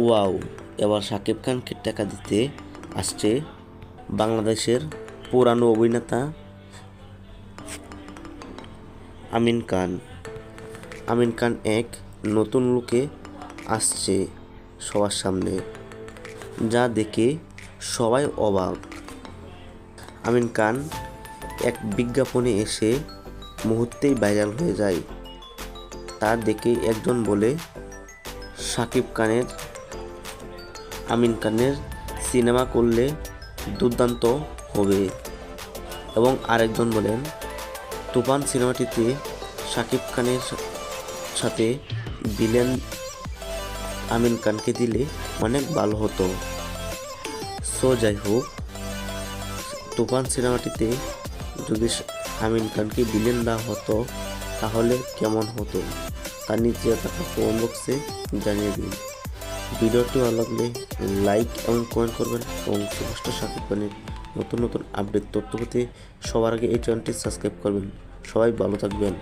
Wow, এবার শাকিব খানকে টাকা দিতে আসছে বাংলাদেশের পুরানো অভিনেতা আমিন খান। আমিন খান এক নতুন লুকে আসছে সবার সামনে, যা দেখে সবাই অবাক। আমিন খান এক বিজ্ঞাপনে এসে মুহূর্তেই ভাইরাল হয়ে যায়, তা দেখে একজন বলে শাকিব খানের আমিন খানের সিনেমা করলে দুর্দান্ত হবে। এবং আরেকজন বলেন, তুফান সিনেমাটিতে শাকিব খানের সাথে ভিলেন আমিন খানকে দিলে অনেক ভালো হতো। সো যাই হোক, তুফান সিনেমাটিতে যদি আমিন খানকে ভিলেন দেওয়া হতো, তাহলে কেমন হতো? তা নিচে থাকা কমেন্ট বক্সে জানিয়ে দিন। ভিডিওটি ভালো লাগলে লাইক এবং কমেন্ট করবেন এবং শাকিব খানের নতুন নতুন আপডেট তথ্য পেতে সবার আগে এই চ্যানেলটি সাবস্ক্রাইব করবেন। সবাই ভালো থাকবেন।